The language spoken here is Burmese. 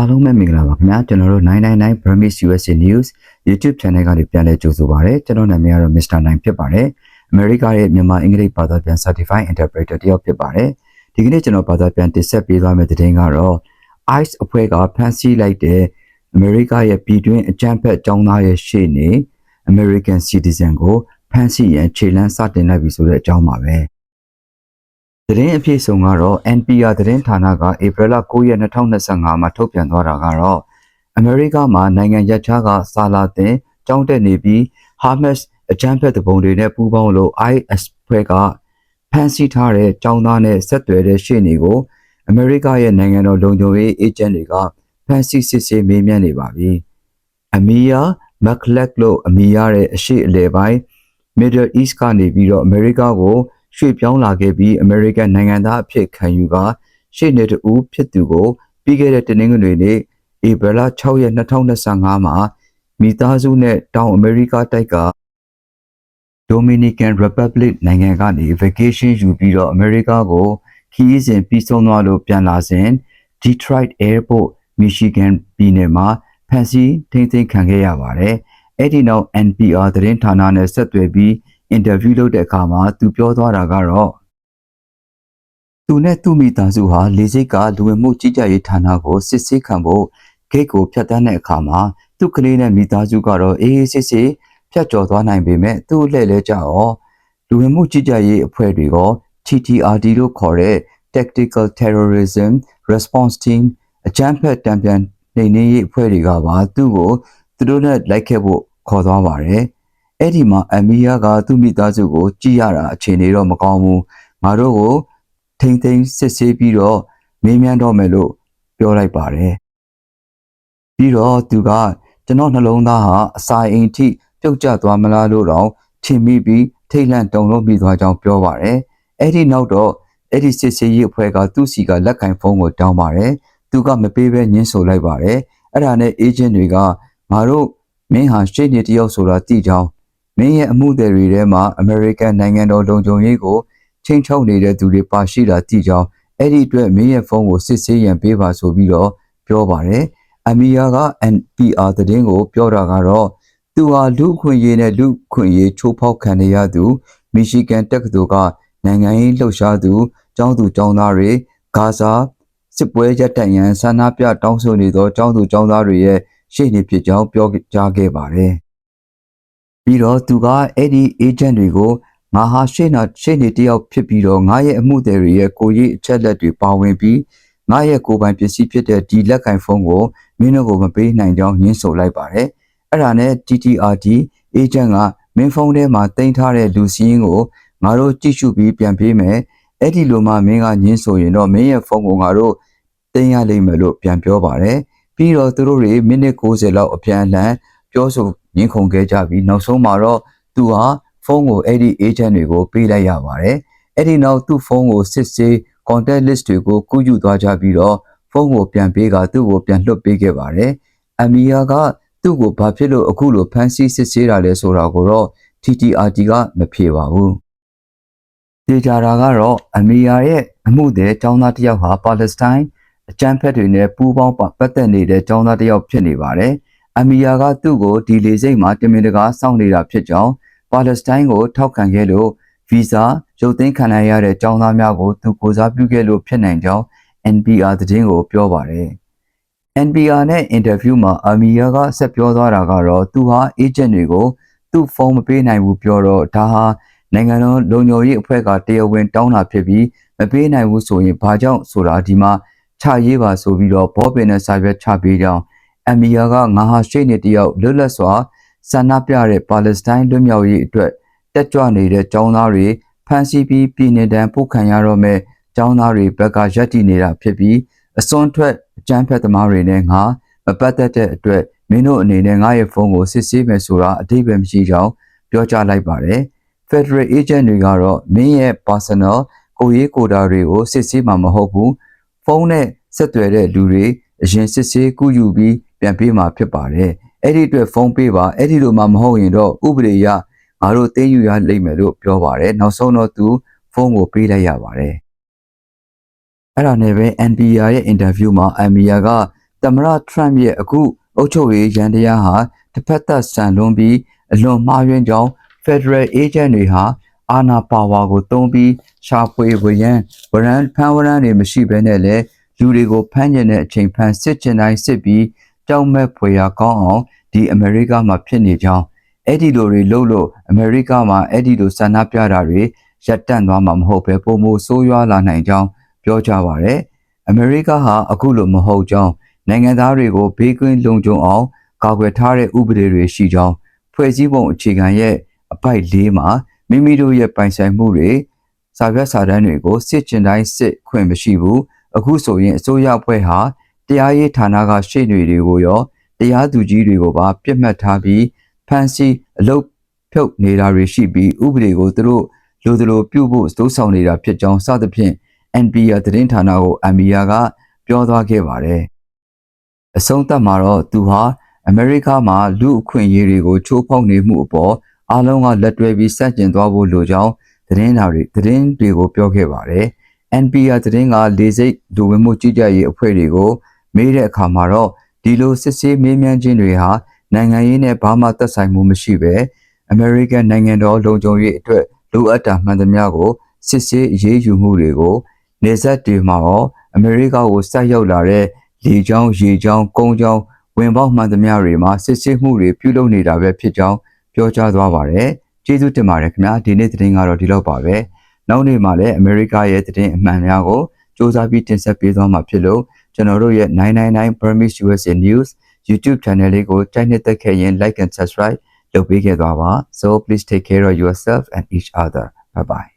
အားလုံးပဲမင်္ဂလာပါခင်ဗျာကျွန်တော်တို့999 Burmese USA News YouTube Channel ကနေပြန်လည်ကြိုဆိုပါရစေကျွန်တော်နာမည်ကတော့ Mr. 9ဖြစ်ပါတယ်အမေရိကရဲ့မြန်မာအင်္ဂလိပ်ဘာသာပြန် Certified Interpreter တယောက်ဖြစ်ပါတယ်ဒီကနေ့ကျွန်တော်ဘာသာပြန်တင်ဆက်ပေးသွားမယ့်သတင်းကတော့ ICE အဖွဲ့ကဖမ်းဆီးလိုက်တဲ့အမေရိကရဲ့ပြည်တွင်းအကြမ်းဖက်ចောင်းသားရဲ့ရှေ့နေ American Citizen ကိုဖမ်းဆီးရန်ခြေလှမ်းစတင်လိုက်ပြီဆိုတဲ့အကြောင်းပါပဲ သတင်းအပြည့်စုံကတော့ NPR သတင်းဌာနကဧပြီလ9ရက်2025မှာထုတ်ပြန်သွားတာကတော့အမေရိကမှာနိုင်ငံရပ်ခြားကစာလာတင်ကြောင်းတက်နေပြီး Hamas အကြမ်းဖက်တပုံတွေနဲ့ပူးပေါင်းလို့ IS ဖွဲ့ကဖမ်းဆီးထားတဲ့ចောင်းသားနဲ့ဆက်သွယ်တဲ့ရှေ့နေကိုအမေရိကရဲ့နိုင်ငံတော်လုံခြုံရေးအေဂျင့်တွေကဖမ်းဆီးစစ်ဆေးမေးမြန်းနေပါပြီ။အမီယာမက်လက်လို့အမီရတဲ့အရှိအလဲပိုင်း Middle East ကနေပြီးတော့အမေရိကကို ရွှေ့ပြောင်းလာခဲ့ပြီးအမေရိကန်နိုင်ငံသားအဖြစ်ခံယူကရှေ့နေတူဖြစ်သူကိုပြီးခဲ့တဲ့တနင်္ဂနွေနေ့ဧပြီလ6ရက်2025မှာမိသားစုနဲ့တောင်အမေရိကတိုက်က Dominican Republic နိုင်ငံကနေ vacation ယူပြီးတော့အမေရိကကိုခရီးစဉ်ပြီးဆုံးသွားလို့ပြန်လာစဉ် Detroit Airport Michigan ပြည်နယ်မှာဖမ်းဆီးထိန်းသိမ်းခံခဲ့ရပါတယ်။အဲ့ဒီနောက် NPR သတင်းဌာနနဲ့ဆက်သွယ်ပြီး အင်တာဗျူးလုပ်တဲ့အခါမှာသူပြောသွားတာကတော့သူနဲ့သူ့မိသားစုဟာလေဆိပ်ကလူဝင်မှုကြီးကြပ်ရေးဌာနကိုစစ်ဆေးခံဖို့ဂိတ်ကိုဖြတ်တန်းတဲ့အခါမှာသူ့ကလေးနဲ့မိသားစုကတော့အေးအေးဆေးဆေးဖြတ်ကျော်သွားနိုင်ပေမဲ့သူ့လှည့်လဲကြရောလူဝင်မှုကြီးကြပ်ရေးအဖွဲ့တွေက TTRD လို့ခေါ်တဲ့ Tactical Terrorism Response Team အကြမ်းဖက်တံပြန်နှိမ်နင်းရေးအဖွဲ့တွေကပါသူ့ကိုသူတို့နဲ့လိုက်ခဲ့ဖို့ခေါ်သွားပါတယ်။ အဲ့ဒီမှာအမီယာကသူ့မိသားစုကို ကြည့်ရတာအခြေအနေတော့မကောင်းဘူး။ငါတို့ကိုထိမ့်သိမ်းစစ်ဆေးပြီးတော့မေးမြန်းတော့မယ်လို့ပြောလိုက်ပါတယ်။ပြီးတော့သူကကျွန်တော်နှလုံးသားဟာအစာအိမ်ထိပြုတ်ကျသွားမလားလို့တော့ထင်မိပြီးထိတ်လန့်တုန်လှုပ်ပြီးသွားကြောင်းပြောပါတယ်။အဲ့ဒီနောက်တော့အဲ့ဒီစစ်ဆေးရေးအဖွဲ့ကသူ့စီကလက်ကင်ဖုန်းကိုတောင်းပါတယ်။သူကမပေးဘဲညှင်းဆိုလိုက်ပါတယ်။အဲ့ဒါနဲ့အေဂျင့်တွေကငါတို့မင်းဟာရှေ့နေတယောက်ဆိုတာသိကြောင်း မင်းရဲ့အမှုတွေထဲမှာအမေရိကန်နိုင်ငံတော်လုံခြုံရေးကိုချိန်ချောက်နေတဲ့သူတွေပါရှိတာသိကြောင်းအဲ့ဒီအတွက်မင်းရဲ့ဖုန်းကိုစစ်ဆေးရန်ပေးပါဆိုပြီးတော့ပြောပါတယ်။အမီယာက NPR သတင်းကို ပြောတာကတော့သူဟာလူခွင့်ရေးနဲ့လူခွင့်ရေးချိုးဖောက်ခံနေရသူမီရှီဂန်တက္ကသိုလ်ကနိုင်ငံရေးလှုပ်ရှားသူကျောင်းသူကျောင်းသားတွေဂါဇာစစ်ပွဲရပ်တန့်ရန်ဆန္ဒပြတောင်းဆိုနေသောကျောင်းသူကျောင်းသားတွေရဲ့ရှေ့နေဖြစ်ကြောင်းပြောကြားခဲ့ပါတယ်။ ပြီးတော့သူကအဲ့ဒီ agent တွေကိုငါဟာရှေ့နာရှေ့နေတယောက်ဖြစ်ပြီးတော့ငါရဲ့အမှုတွေရဲ့ကိုရေးအချက်လက်တွေပါဝင်ပြီးငါရဲ့ကိုယ်ပိုင်ပစ္စည်းဖြစ်တဲ့ဒီလက်ကင်ဖုန်းကိုမင်းတို့ကိုမပေးနိုင်ကြောင်းညှင်းဆိုလိုက်ပါတယ်။အဲ့ဒါနဲ့ TTRD agent ကမင်းဖုန်းထဲမှာတင်ထားတဲ့လူစည်းကိုငါတို့ကြည့်ရှုပြီးပြန်ပေးမယ်။အဲ့ဒီလိုမှမင်းကညှင်းဆိုရင်တော့မင်းရဲ့ဖုန်းကိုငါတို့တင်ရလိမ့်မယ်လို့ပြန်ပြောပါတယ်။ပြီးတော့သူတို့တွေမိနစ်60လောက်အပြန်အလှန်ပြောဆို ညှင်းခုန်ခဲ့ကြပြီးနောက်ဆုံးမှာတော့သူဟာဖုန်းကိုအဲ့ဒီ agent တွေကိုပေးလိုက်ရပါတယ်။အဲ့ဒီနောက်သူ့ဖုန်းကိုစစ်ဆေး contact list တွေကိုကူးယူသွားကြပြီးတော့ဖုန်းကိုပြန်ပေးကသူ့ကိုပြန်လွှတ်ပေးခဲ့ပါတယ်။အမီယာကသူ့ကိုဘာဖြစ်လို့အခုလိုဖမ်းဆီးစစ်ဆေးတာလဲဆိုတာကိုတော့ TTRT ကမဖြေပါဘူး။တေချာတာကတော့အမီယာရဲ့အမှုတဲ့ចောင်းသားတစ်ယောက်ဟာပါလက်စတိုင်းအကြမ်းဖက်တွေနဲ့ပူးပေါင်းပတ်သက်နေတဲ့ចောင်းသားတစ်ယောက်ဖြစ်နေပါတယ်။ အမီယာကသူ့ကိုဒီလေစိတ်မှာတင်မင်တကာစောင့်နေတာဖြစ်ကြောင်းပါလက်စတိုင်းကိုထောက်ခံခဲ့လို့ဗီဇာရုပ်သိမ်းခံရတဲ့ចောင်းသားများကိုသူကိုစားပြုခဲ့လို့ဖြစ်နိုင်ကြောင်း NPR သတင်းကိုပြောပါတယ်။ NPR နဲ့အင်တာဗျူးမှာအမီယာကဆက်ပြောသွားတာကတော့သူဟာအေဂျင့်တွေကိုသူ့ဖုန်းမပေးနိုင်ဘူးပြောတော့ဒါဟာနိုင်ငံတော်လုံခြုံရေးအဖွဲ့ကတရားဝင်တောင်းတာဖြစ်ပြီးမပေးနိုင်ဘူးဆိုရင်ဘာကြောင့်ဆိုတာဒီမှာချရေးပါဆိုပြီးတော့ဘောပင်နဲ့စာရွက်ချပေးကြောင်း အမီယာကငါဟာရှိနေတယောက်လွတ်လပ်စွာဆန္ဒပြတဲ့ပါလက်စတိုင်းလွတ်မြောက်ရေးအတွက်တက်ကြွနေတဲ့ចောင်းသားတွေဖမ်းဆီးပြီးပြည်내တန်းပို့ခံရတော့မဲ့ចောင်းသားတွေဘက်ကရက်တည်နေတာဖြစ်ပြီးအစွန်းထွက်အကြမ်းဖက်သမားတွေနဲ့ငါမပတ်သက်တဲ့အတွက်မင်းတို့အနေနဲ့ငါရဲ့ဖုန်းကိုစစ်ဆေးမယ်ဆိုတာအတိတ်ပဲမရှိကြောင်းပြောကြားလိုက်ပါတယ်။ Federal Agent တွေကတော့မင်းရဲ့ personal ကိုရေးကိုတာတွေကိုစစ်ဆေးမှာမဟုတ်ဘူး။ဖုန်းနဲ့ဆက်သွယ်တဲ့လူတွေအရင်စစ်ဆေးကူးယူပြီး ပြန်ပေးမှာဖြစ်ပါတယ်။အဲ့ဒီအတွက်ဖုန်းပေးပါအဲ့ဒီလိုမှမဟုတ်ရင်တော့ဥပဒေအရငါတို့သိမ်းယူရလိမ့်မယ်လို့ပြောပါတယ်။နောက်ဆုံးတော့သူဖုန်းကိုပေးလိုက်ရပါတယ်။အဲ့ဒါနဲ့ပဲ NPR ရဲ့အင်တာဗျူးမှာ AMIA ကသမ္မတထရမ့်ရဲ့အခုအုပ်ချုပ်ရေးရန်တရားဟာတစ်ဖက်သက်ဆန်လွန်ပြီးအလွန်မှားယွင်းကြောင်း Federal Agent တွေဟာအာဏာပါဝါကိုသုံးပြီးရှာဖွေဝရန်ဝရန်ဖမ်းဝရန်တွေမရှိဘဲနဲ့လည်းလူတွေကိုဖမ်းကျင်တဲ့အချိန်ဖမ်းစစ်ကျင်တိုင်းစစ်ပြီး ကြောက်မဲ့ဖွယ်ရာကောင်းအောင်ဒီအမေရိကမှာဖြစ်နေကြောင်းအဲ့ဒီလိုတွေလုပ်လို့အမေရိကမှာအဲ့ဒီလိုဆန္ဒပြတာတွေရပ်တန့်သွားမှာမဟုတ်ပဲပုံမိုဆိုးရွားလာနိုင်ကြောင်းပြောကြပါရယ်အမေရိကဟာအခုလိုမဟုတ်ကြောင်းနိုင်ငံသားတွေကိုဘေးကင်းလုံခြုံအောင်ကာကွယ်ထားတဲ့ဥပဒေတွေရှိကြောင်းဖွဲ့စည်းပုံအခြေခံရဲ့အပိုက်၄မှာမိမိတို့ရဲ့ပိုင်ဆိုင်မှုတွေစာရွက်စာတမ်းတွေကိုစစ်ကျင်တိုင်းစစ်ခွင့်မရှိဘူးအခုဆိုရင်အစိုးရအဖွဲ့ဟာ တရားရေးဌာနကရှေ့နေတွေကိုရောတရားသူကြီးတွေကိုပါပြစ်မှတ်ထားပြီးဖမ်းဆီးအလုပ်ဖြုတ်နေတာတွေရှိပြီးဥပဒေကိုသူတို့လိုသလိုပြုဖို့စိုးဆောင်နေတာဖြစ်ကြောင်းစသဖြင့် NPR သတင်းဌာနကို AMIA ကပြောသွားခဲ့ပါတယ်အဆုံးသတ်မှာတော့သူဟာအမေရိကမှာလူအခွင့်အရေးတွေကိုချိုးဖောက်နေမှုအပေါ်အားလုံးကလက်တွဲပြီးစန့်ကျင်သွားဖို့လိုကြောင်းသတင်းဓာတ်တွေသတင်းတွေကိုပြောခဲ့ပါတယ်။ NPR သတင်းကလေစိတ်လူဝင်မှုကြီးကြပ်ရေးအဖွဲ့တွေကို မေးတဲ့အခါမှာတော့ဒီလိုစစ်ဆေးမေးမြန်းခြင်းတွေဟာနိုင်ငံရေးနဲ့ဘာမှသက်ဆိုင်မှုမရှိပဲ American နိုင်ငံတော်လုံခြုံရေးအတွက်လိုအပ်တာမှန်သမျှကိုစစ်ဆေးအရေးယူမှုတွေကိုနေဆက်တွေမှာရောအမေရိကကိုစိုက်ရောက်လာတဲ့လေကြောင်းရေကြောင်းကုန်းကြောင်းဝင်ပေါက်မှန်သမျှတွေမှာစစ်ဆေးမှုတွေပြုလုပ်နေတာပဲဖြစ်ကြောင်းပြောကြားသွားပါတယ်ကျေးဇူးတင်ပါတယ်ခင်ဗျာဒီနေ့သတင်းကတော့ဒီလောက်ပါပဲနောက်နေ့မှာလည်းအမေရိကရဲ့သတင်းအမှန်များကိုစ조사ပြီးတင်ဆက်ပေးသွားမှာဖြစ်လို့ ကျွန်တော်တို့ရဲ့999 Burmese USA News YouTube channel လေးကိုတိုက်နှစ်သက်ခဲ့ရင် like and subscribe လုပ်ပေးခဲ့သွားပါ so please take care of yourself and each other bye bye